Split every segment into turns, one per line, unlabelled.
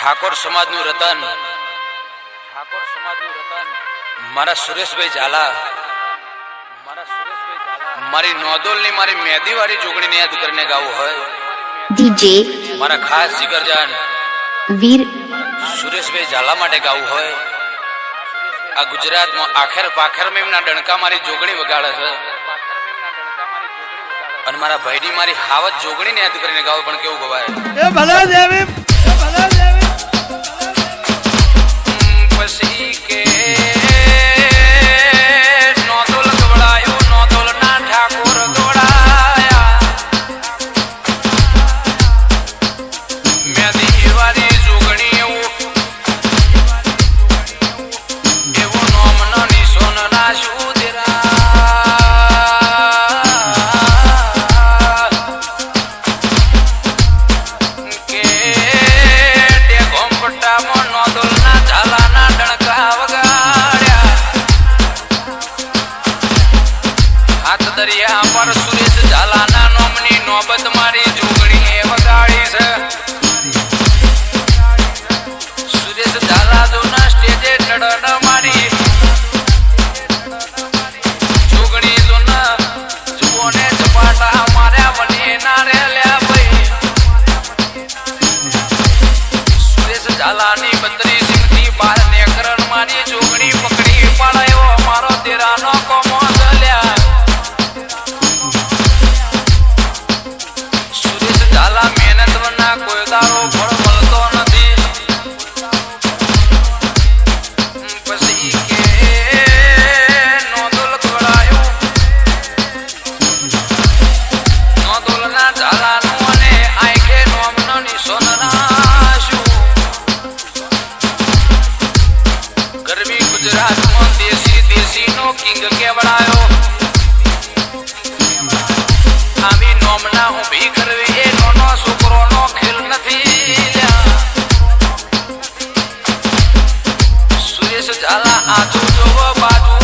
ઠાકોર સમાજનું રતન. ઠાકોર સમાજનું રતન. મારા સુરેશભાઈ ઝાલા. મારા સુરેશભાઈ ઝાલા. મારી નોદોલની મારી મેદીવાળી જોગણીને યાદ કરીને ગાવું હોય.
ડીજે
મારા ખાસ જીગરજાન.
વીર
સુરેશભાઈ ઝાલા માટે ગાવું હોય. આ ગુજરાતમાં આખેર પાખેરમાં એમના ડણકા મારી જોગણી વગાડે છે. અને મારા ભાઈની મારી હાવત જોગણીને યાદ કરીને ગાવું પણ કેવું ગવાય.
એ ભલા દેવી ભલા દેવી.
દરિયા પર સુરેશ ઝાલાના નોમની નોબત મારી જોગણી વગાડી છે. સુરેશ ઝાલા દોના સ્ટેજે ચડણ મારી. ઝાલાની બત્રી સિંહની બાર કિંગ કેવડાયો આવી નોમના ઊભી કરવી એ નોનો છોકરોનો ખેલ નથી સુરેશ ઝાલા આજુ જોવો બાજુ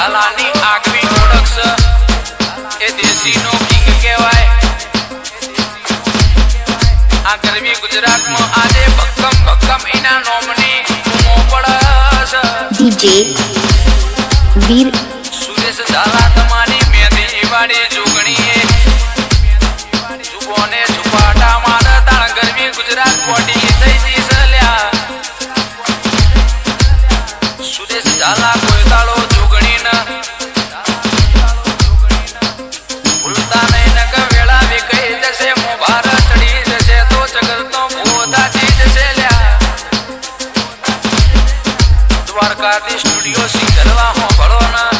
ઝાલાની આગવી ઓળખ એ દેશીનો કિંગ કહેવાય. આ ગરમી ગુજરાતમાં આજે ભક્કમ ભક્કમ એના નોમની બૂમો પડે
વીર
દ્વારકાથી સ્ટુડિયો સિંગ હો ભળો ના.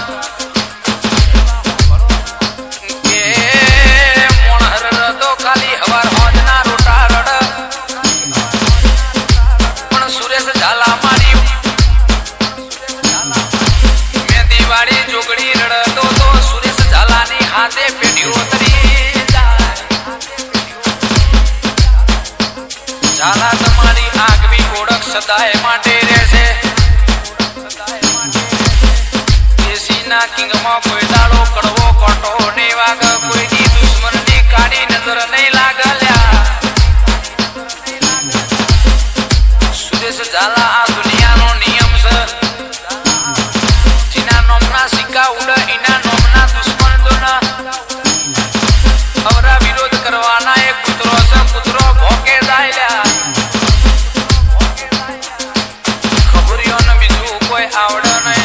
દિવાળી જોગડી રડતો તો સુરેશ ઝાલાની હાથે પેઢીઓ તરી ઝાલા તમારી આગવી ઓળખ સદાય માટે રહેશે. ઉડે એના નોમના દુશ્મન દોના અવરા વિરોધ કરવાના એક કૂતરો છે કૂતરો ભોકે દાયલ્યા ન બીજું કોઈ આવડે નહીં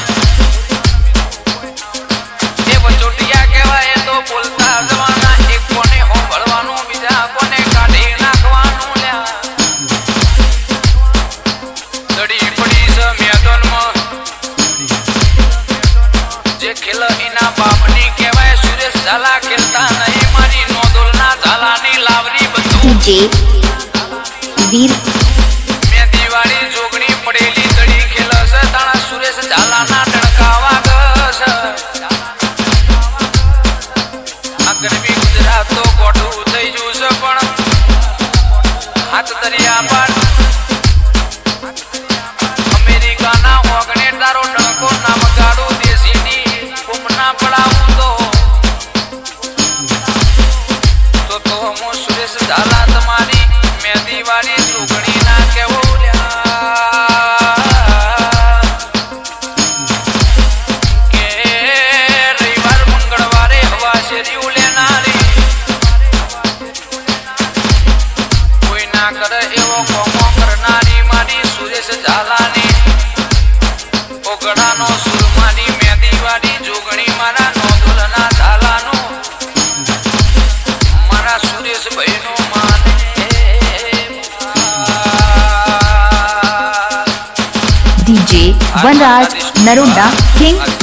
બધું
ડીજે
ના કરે એવો કોમો કરનારી મારી સુરેશ
King